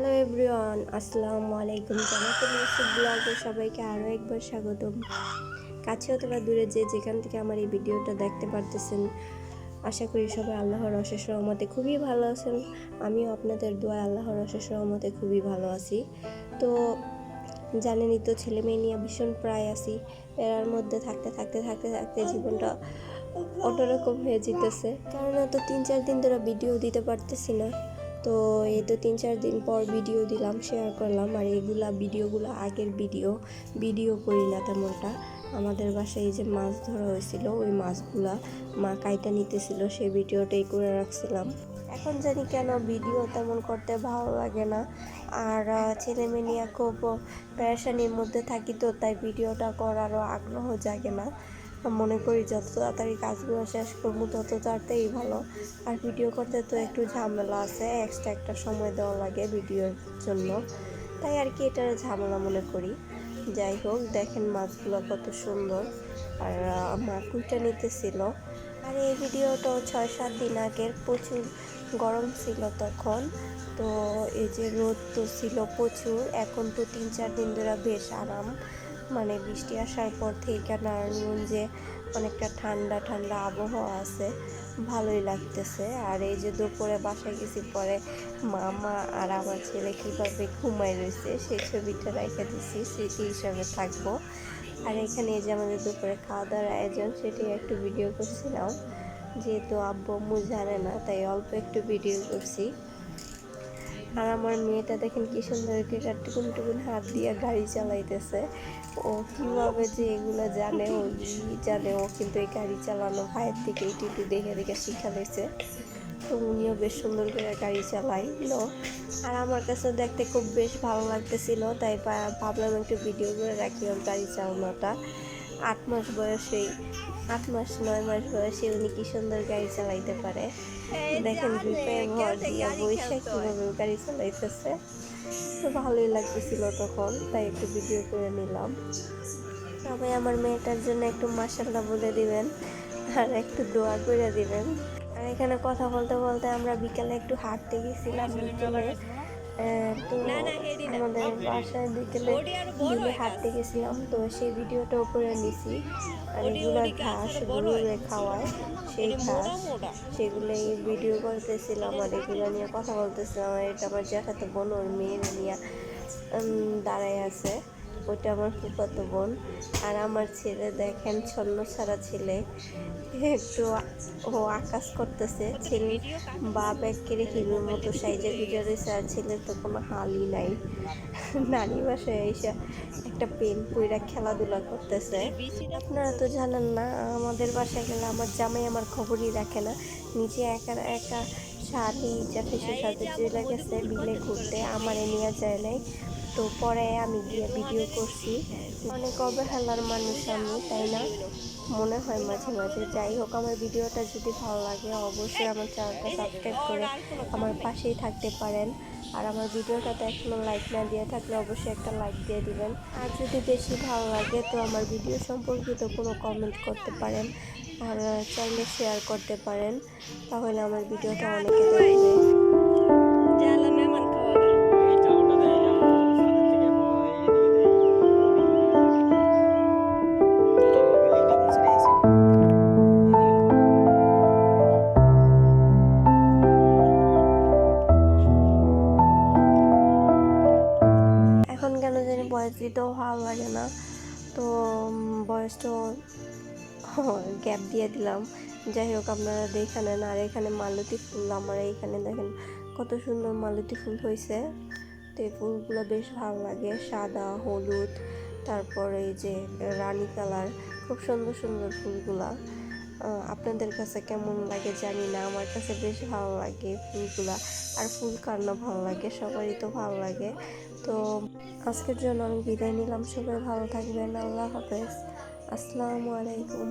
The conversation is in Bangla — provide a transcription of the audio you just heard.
হ্যালো এভরিওয়ান আসসালামু আলাইকুম জানাতুল ব্লগে সবাইকে আরও একবার স্বাগতম। কাছে অথবা দূরে যে যেখান থেকে আমার এই ভিডিওটা দেখতে পারতেছেন, আশা করি সবাই আল্লাহর অশেষ রহমতে খুবই ভালো আছেন। আমিও আপনাদের দোয়া আল্লাহর অশেষ রহমতে খুবই ভালো আছি। তো জানেনই তো, ছেলে মেয়ে নিয়ে ভীষণ প্রায় আছি। এরার মধ্যে থাকতে থাকতে থাকতে থাকতে জীবনটা অন্যরকম হয়ে যেতেছে। কারণ তো তিন, চার দিন ধরে ভিডিও দিতে পারতেছি না। তো এই তো তিন চার দিন পর ভিডিও দিলাম শেয়ার করলাম। আর এগুলা ভিডিওগুলো আগের ভিডিও ভিডিও করি না তেমনটা। আমাদের বাসায় এই যে মাছ ধরা হয়েছিল, ওই মাছগুলা মা কাইটা নিতেছিল সেই ভিডিওটাই করে রাখছিলাম। এখন জানি কেন ভিডিও তেমন করতে ভালো লাগে না। আর ছেলে মেয়ে নিয়ে খুব প্যারেশানির মধ্যে থাকি তো, তাই ভিডিওটা করারও আগ্রহ জাগে না। মনে করি যত তাড়াতাড়ি কাজগুলো শেষ করব, তত তাড়াতাড়ি ভালো। আর ভিডিও করতে তো একটু ঝামেলা আছে এক্সট্রা একটা সময় দেওয়া লাগে ভিডিওর জন্য। তাই আর কি এটা ঝামেলা মনে করি। যাই হোক, দেখেন মাছগুলো কত সুন্দর। আর মা কুইটা নিতেছিল। আর এই ভিডিওটাও ছয় সাত দিন আগের, প্রচুর গরম ছিল তখন। তো এই যে রোদ তো ছিল প্রচুর, এখন তো তিন চার দিন ধরে বেশ আরাম। মানে বৃষ্টি আসার পর থেকে নারায়ণগঞ্জে অনেকটা ঠান্ডা ঠান্ডা আবহাওয়া আছে, ভালোই লাগতেছে। আর এই যে দুপুরে বাসায় গেছি, পরে মামা আর আমার ছেলে কীভাবে ঘুমাই রয়েছে সেই ছবিটা রেখে দিছি স্মৃতি হিসাবে থাকব। আর এখানে যে আমাদের দুপুরে খাওয়া দাওয়ার আয়োজন, সেটি একটু ভিডিও করছিলাম। যেহেতু আব্বু জানে না, তাই অল্প একটু ভিডিও করছি। আর আমার মেয়েটা দেখেন কি সুন্দর করে টুকুন টুকুন হাত দিয়ে গাড়ি চালাইতেছে। ও কীভাবে যে এগুলো জানে, ও জানে, ও কিন্তু এই গাড়ি চালানো ভাইয়ের থেকে একটু একটু দেখে দেখে শিক্ষা দিয়েছে তো উনিও বেশ সুন্দর করে গাড়ি চালাইলো। আর আমার কাছে দেখতে খুব বেশ ভালো লাগতেছিল, তাই ভাবলাম একটু ভিডিও করে রাখি ওর গাড়ি চালানোটা। আট মাস বয়সেই আট মাস নয় মাস বয়সে উনি কি সুন্দর গাড়ি চালাইতে পারে? দেখেন দুই ভর দিয়া বৈশাখ কীভাবে গাড়ি চালাইতেছে তো ভালোই লাগতেছিল তখন তাই একটু ভিডিও করে নিলাম। সবাই আমার মেয়েটার জন্য একটু মাসাল্লাহ বলে দিবেন আর একটু দোয়া করে দিবেন। আর এখানে কথা বলতে বলতে আমরা বিকালে একটু হাঁটতে গেছিলাম বিকেলে তো আমাদের বাসায় বিকেলে বিলে হাঁটতে গেছিলাম তো সেই ভিডিওটা উপরে নিছি। আর এগুলো ঘাস গরুরে খাওয়ায়। সেই ঘাস সেগুলো ভিডিও করতেছিলাম আর এগুলো নিয়ে কথা বলতেছিলাম। আর এটা আমার জ্যাঠাতো বোন ওর মেয়ের নিয়ে উম, দাঁড়ায় আছে। ওটা আমার ফুফাতো বোন। আর আমার ছেলে দেখেন, ছন্ন ছাড়া ছেলে। একটু ও আকাশ করতেছে। ছেলে বাপ একেরে হিরোর মতো সাইজে গুজে রয়েছে, আর ছেলের তো কোনো হালই নাই। নানি বাসায় এসে একটা পেন পইরা খেলাধুলা করতেছে। আপনারা তো জানেন না, আমাদের বাসায় গেলে আমার জামাই আমার খবরই রাখে না। নিজে একা একা শাড়ি চাফিসের সাথে চলে গেছে বিলে ঘুরতে, আমারে নিয়ে যায় নাই। তো পরে আমি গিয়ে ভিডিও করছি। অনেক অবহেলার মানুষ আমি, তাই না? মনে হয় মাঝে মাঝে। যাই হোক, আমার ভিডিওটা যদি ভালো লাগে, অবশ্যই আমার চ্যানেলটা সাবস্ক্রাইব করে আমার পাশেই থাকতে পারেন। আর আমার ভিডিওটাতে এখনও লাইক না দিয়ে থাকলে অবশ্যই একটা লাইক দিয়ে দিবেন। আর যদি বেশি ভালো লাগে, তো আমার ভিডিও সম্পর্কিত কোনো কমেন্ট করতে পারেন। আর চাইলে শেয়ার করতে পারেন। তাহলে আমার ভিডিওটা অনেকে দেখবে। বয়স দিতেও ভালো লাগে না। তো উম, বয়সটা গ্যাপ দিয়ে দিলাম। যাই হোক আপনারা দেখে আর এখানে মালতী ফুল আমার এইখানে দেখেন কত সুন্দর মালতী ফুল হয়েছে। তো এই ফুলগুলো বেশ ভালো লাগে। সাদা হলুদ তারপর এই যে রানী কালার খুব সুন্দর সুন্দর ফুলগুলা। আপনাদের কাছে কেমন লাগে জানি না। আমার কাছে বেশ ভালো লাগে ফুলগুলা। আর ফুল কান্না ভালো লাগে, সবারই তো ভালো লাগে। তো আজকের জন্য আমি বিদায় নিলাম। সবাই ভালো থাকবেন। আল্লাহ হাফেজ। আসসালামু আলাইকুম।